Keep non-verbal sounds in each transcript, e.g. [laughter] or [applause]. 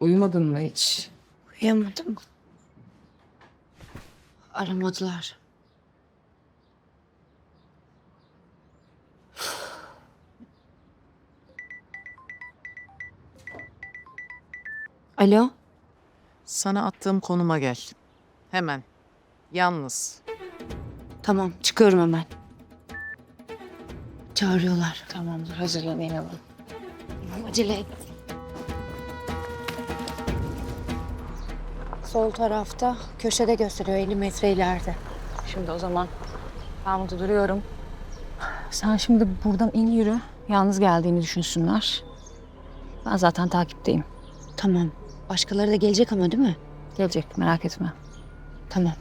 Uyumadın mı hiç? Uyuyamadım. Aramadılar. Alo. Sana attığım konuma gel. Hemen. Yalnız. Tamam çıkıyorum hemen. Çağırıyorlar. Tamamdır hazırlanayım. Acele et. Sol tarafta köşede gösteriyor 50 metre ileride. Şimdi o zaman ben burada duruyorum. Sen şimdi buradan in yürü. Yalnız geldiğini düşünsünler. Ben zaten takipteyim. Tamam. Başkaları da gelecek ama değil mi? Gelecek merak etme. Tamam.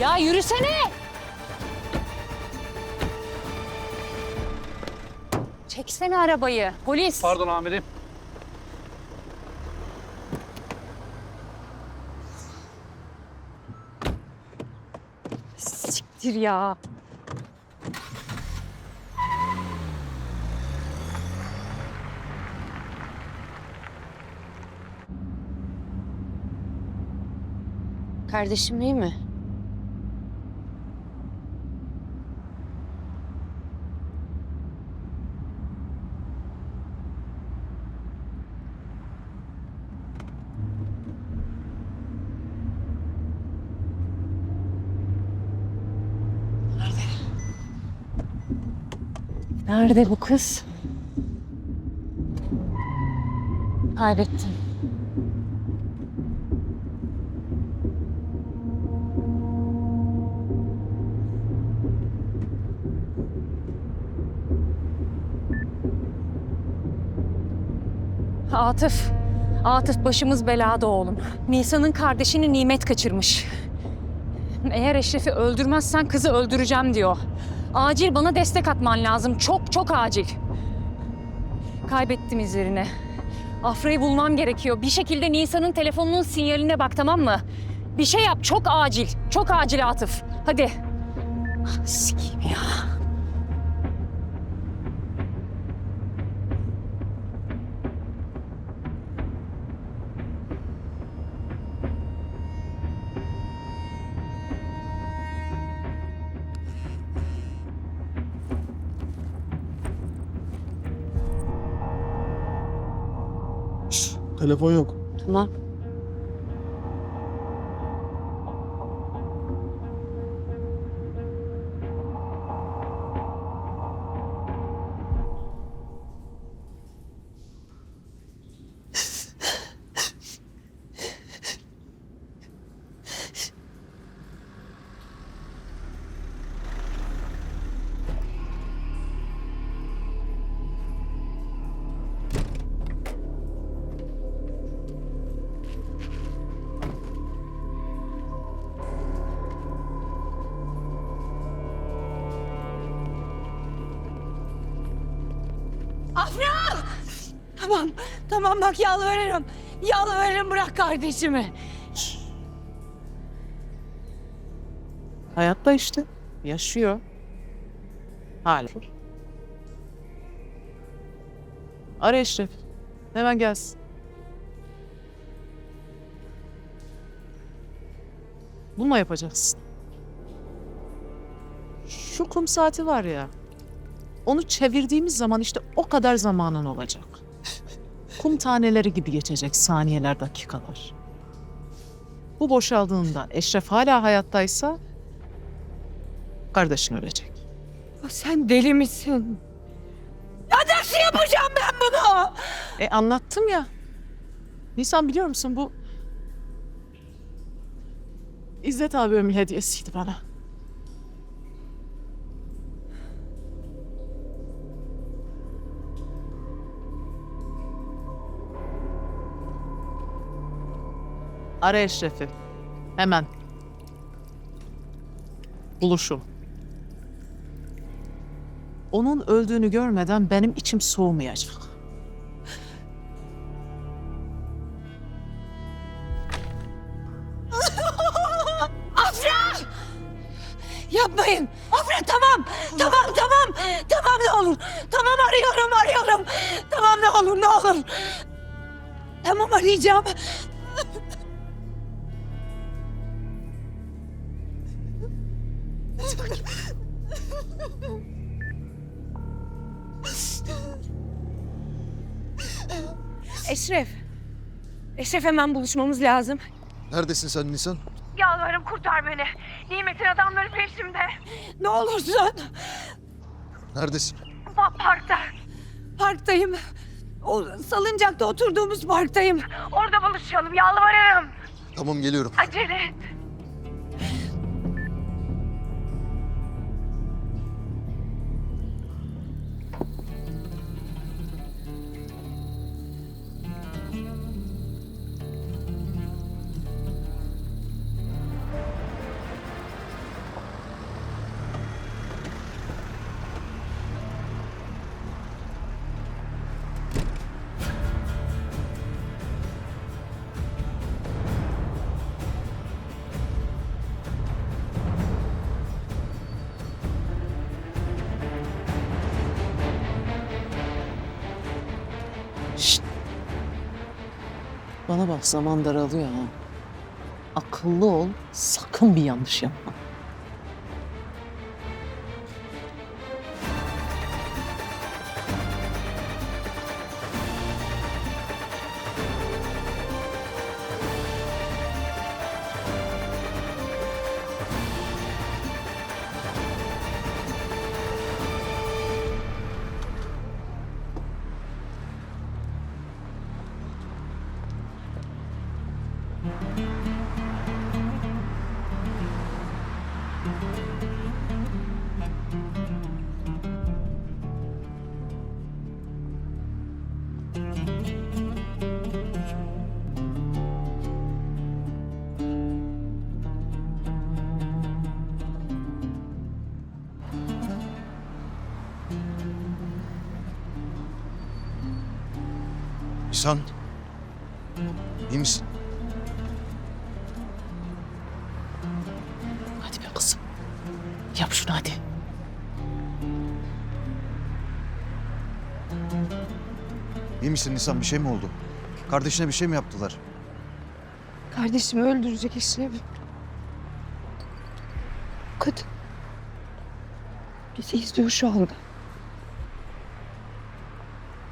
Ya yürüsene! Çeksene arabayı. Polis. Pardon amirim. Siktir ya. Kardeşim iyi mi? Nerede bu kız? Kaybettim. Atıf. Atıf başımız belada oğlum. Nisan'ın kardeşini Nimet kaçırmış. Eğer Eşref'i öldürmezsen kızı öldüreceğim diyor. Acil bana destek atman lazım. Çok çok acil. Kaybettim izlerini. Afra'yı bulmam gerekiyor. Bir şekilde Nisan'ın telefonunun sinyaline bak tamam mı? Bir şey yap. Çok acil. Çok acil Atıf. Hadi. Ah, Sikeyim ya. Telefon yok. Tamam. Afra! Tamam, tamam bak yalvarırım. Yalvarırım bırak kardeşimi. Şşş. Hayatta işte. Yaşıyor. Hala. Ara Eşref. Hemen gelsin. Bunu mu yapacaksın? Şu kum saati var ya. Onu çevirdiğimiz zaman işte o kadar zamanın olacak. Kum taneleri gibi geçecek saniyeler, dakikalar. Bu boşaldığında Eşref hala hayattaysa kardeşin ölecek. Sen deli misin? Ya nasıl yapacağım ben bunu? E anlattım ya. Nisan biliyor musun bu İzzet abimin hediyesiydi bana. Ara Eşref'i. Hemen. Buluşun. Onun öldüğünü görmeden benim içim soğumayacak. [laughs] Afra! Yapmayın. Afra tamam. Tamam tamam. Tamam ne olur. Tamam arıyorum arıyorum. Tamam ne olur ne olur. Tamam arayacağım. Eşref. Eşref hemen buluşmamız lazım. Neredesin sen Nisan? Yalvarırım kurtar beni. Nimet'in adamları peşimde. Ne olursun. Neredesin? Pa- parkta. Parktayım. O salıncakta oturduğumuz parktayım. Orada buluşalım yalvarırım. Tamam geliyorum. Acele et. Bana bak zaman daralıyor ha. Akıllı ol, sakın bir yanlış yapma. Nisan. İyi misin? Hadi be kızım. Yap şunu hadi. İyi misin Nisan? Bir şey mi oldu? Kardeşine bir şey mi yaptılar? Kardeşimi öldürecek Eşref. Kadın. Bizi izliyor şu anda.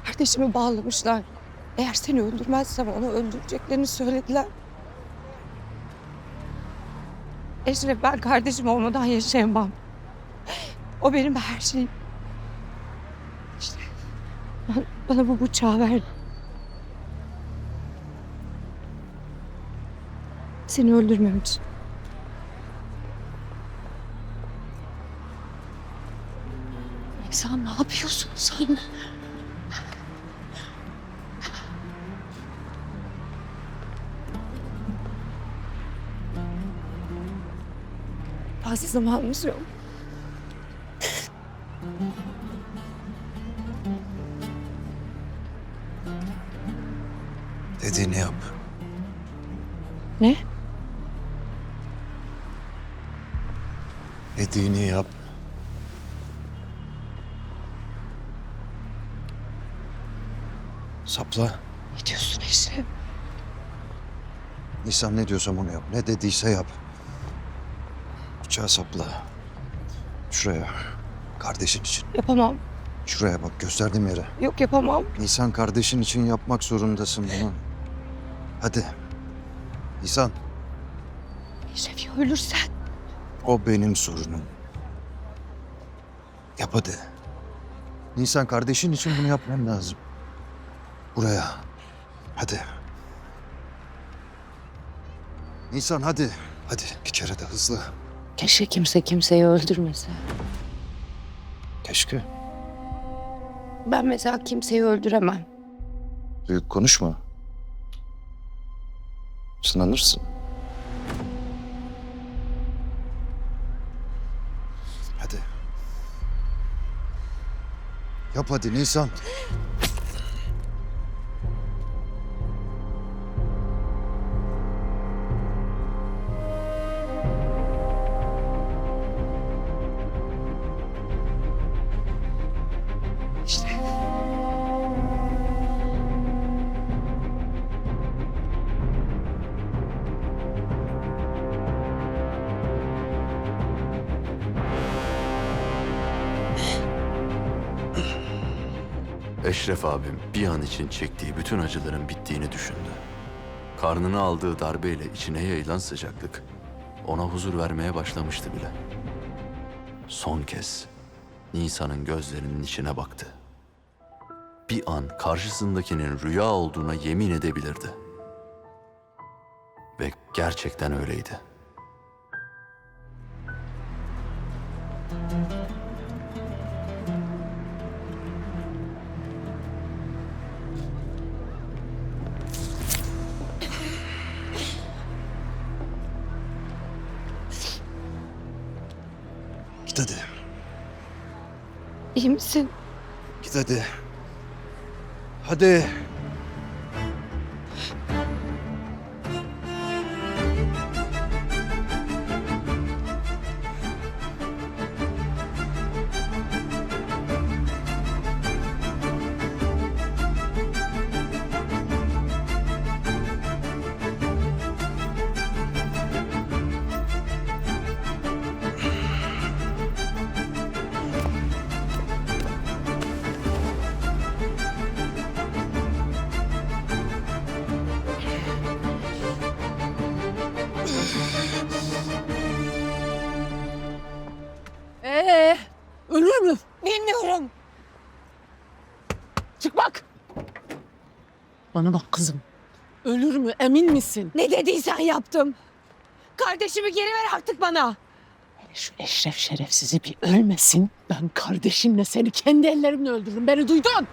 Kardeşimi bağlamışlar. Eğer seni öldürmezsem onu öldüreceklerini söylediler. Eşref ben kardeşim olmadan yaşayamam. O benim her şeyim. İşte bana bu bıçağı ver. Seni öldürmem için. Sen ne yapıyorsun sen? Zamanımız yok. Dediğini yap. Ne? Dediğini yap. Sapla. Ne diyorsun Eşref? Nisan ne diyorsam onu yap. Ne dediyse yap. Bıçağı sapla. Şuraya. Kardeşin için. Yapamam. Şuraya bak gösterdiğim yere. Yok yapamam. Nisan kardeşin için yapmak zorundasın bunu. Hadi. Nisan ya ölürsen. o benim sorunum. Yap hadi. Nisan kardeşin için bunu yapman lazım. Buraya. Hadi. Nisan hadi. Hadi bir kere de hızlı. Keşke kimse kimseyi öldürmese. Keşke. Ben mesela kimseyi öldüremem. Büyük konuşma. Sınanırsın. Hadi. Yap hadi Nisan. Eşref abim bir an için çektiği bütün acıların bittiğini düşündü. Karnına aldığı darbeyle içine yayılan sıcaklık ona huzur vermeye başlamıştı bile. Son kez Nisan'ın gözlerinin içine baktı. Bir an karşısındakinin rüya olduğuna yemin edebilirdi. Ve gerçekten öyleydi. Hadi. Ee, ölür mü? Bilmiyorum. Çık bak. Bana bak kızım. Ölür mü emin misin? Ne dediysen yaptım. Kardeşimi geri ver artık bana. Şu eşref şerefsizi bir ölmesin. Ben kardeşimle seni kendi ellerimle öldürürüm. Beni duydun.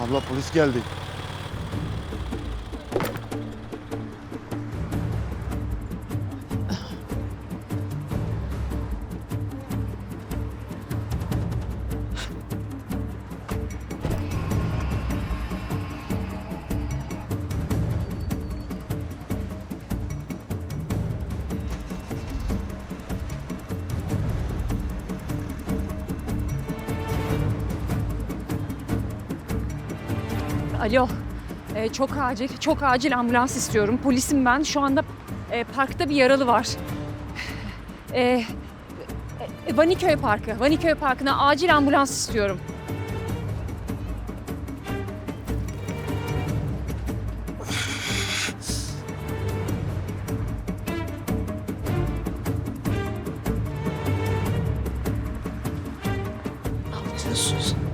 Abla polis geldi. Alo. Ee, çok acil, çok acil ambulans istiyorum. Polisim ben. Şu anda e, parkta bir yaralı var. [sighs] Ee, e, Vaniköy Parkı. Vaniköy Parkı'na acil ambulans istiyorum. Ne yapıyorsun?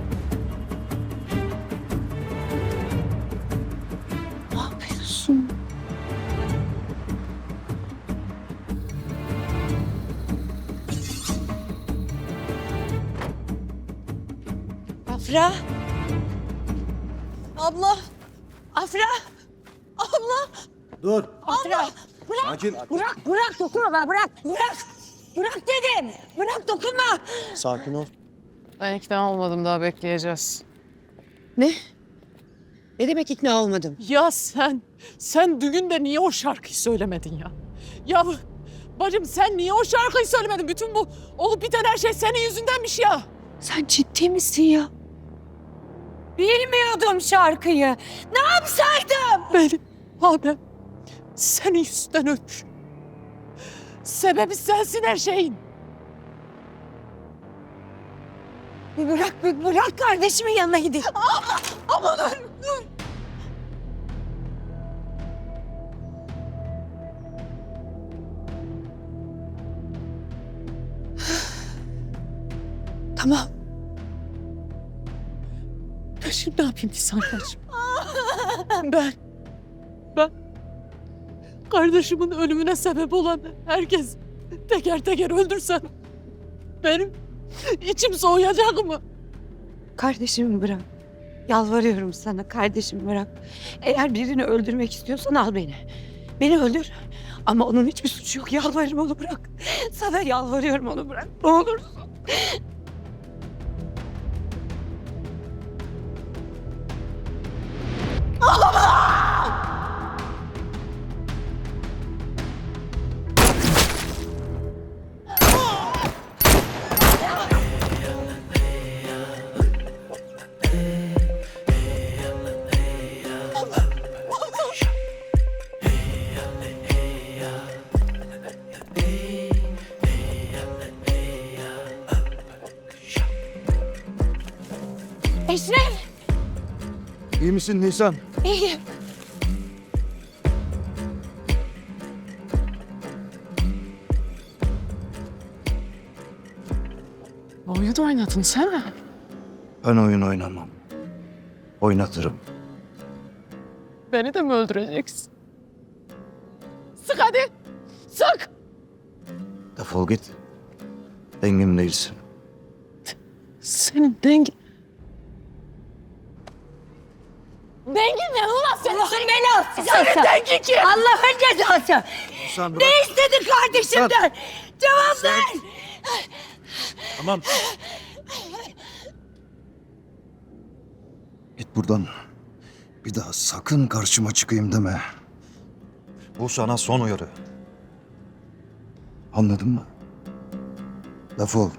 Afra. Abla. Afra. Abla. Dur. Afra. Bırak. Sakin. Bırak. Bırak. Dokunma bana. Bırak. Bırak. Bırak dedim. Bırak dokunma. Sakin ol. Ben ikna olmadım daha bekleyeceğiz. Ne? Ne demek ikna olmadım? Ya sen, sen düğünde niye o şarkıyı söylemedin ya? Ya bacım sen niye o şarkıyı söylemedin? Bütün bu olup biten her şey senin yüzündenmiş ya. Sen ciddi misin ya? Bilmiyordum şarkıyı. Ne yapsaydım? Benim abim senin yüzünden ölmüş. Sebebi sensin her şeyin. Bir bırak, bir bırak kardeşimin yanına gideyim. Abla, abla dur, dur. Tamam. Ben şimdi ne yapayım Nisan'cığım? ben, ben kardeşimin ölümüne sebep olan herkes teker teker öldürsem benim içim soğuyacak mı? Kardeşimi bırak. Yalvarıyorum sana kardeşimi bırak. Eğer birini öldürmek istiyorsan al beni. Beni öldür. Ama onun hiçbir suçu yok. Yalvarırım onu bırak. Sana yalvarıyorum onu bırak. Ne olursun. Eşref, İyi misin Nisan? İyiyim. Oyun oynadın sen mi? Ben oyun oynamam. Oynatırım. Beni de mi öldüreceksin? Sık hadi. Sık. Defol git. Dengim değilsin. Senin dengin... Dengin ne ulan sen? Allah'ın belası. Senin dengin kim? Allah'ın cezası. Nisan Ne istedin kardeşimden? Cevap ver. Tamam. Git buradan. Bir daha sakın karşıma çıkayım deme. Bu sana son uyarı. Anladın mı? Defol.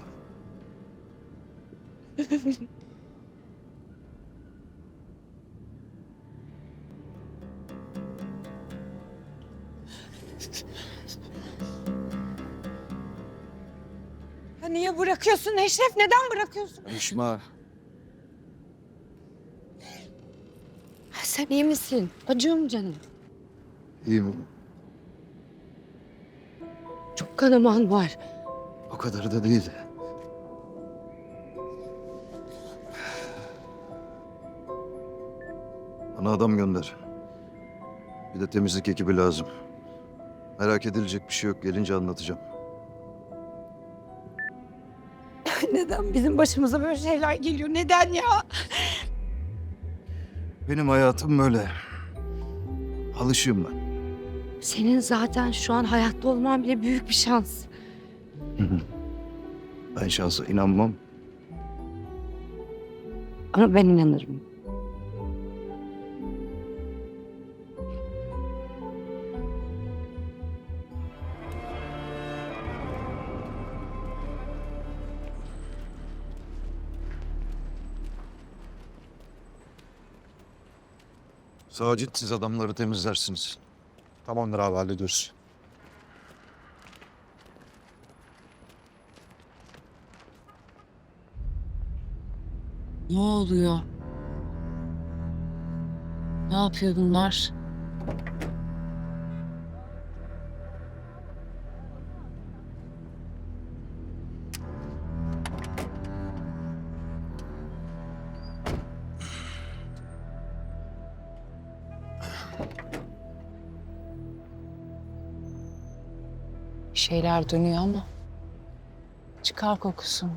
Niye bırakıyorsun Eşref? Neden bırakıyorsun? Karışma. Sen iyi misin? Acıyor mu canım? İyi mi? Çok kanaman var. O kadar da değil. Bana adam gönder. Bir de temizlik ekibi lazım. Merak edilecek bir şey yok. Gelince anlatacağım. Neden bizim başımıza böyle şeyler geliyor? Neden ya? Benim hayatım böyle. Alışığım ben. Senin zaten şu an hayatta olman bile büyük bir şans. Ben şansa inanmam. Ama ben inanırım. Sacit siz adamları temizlersiniz. Tamamdır abi hallediyoruz. Ne oluyor? Ne yapıyor bunlar? Şeyler dönüyor ama çıkar kokusunu.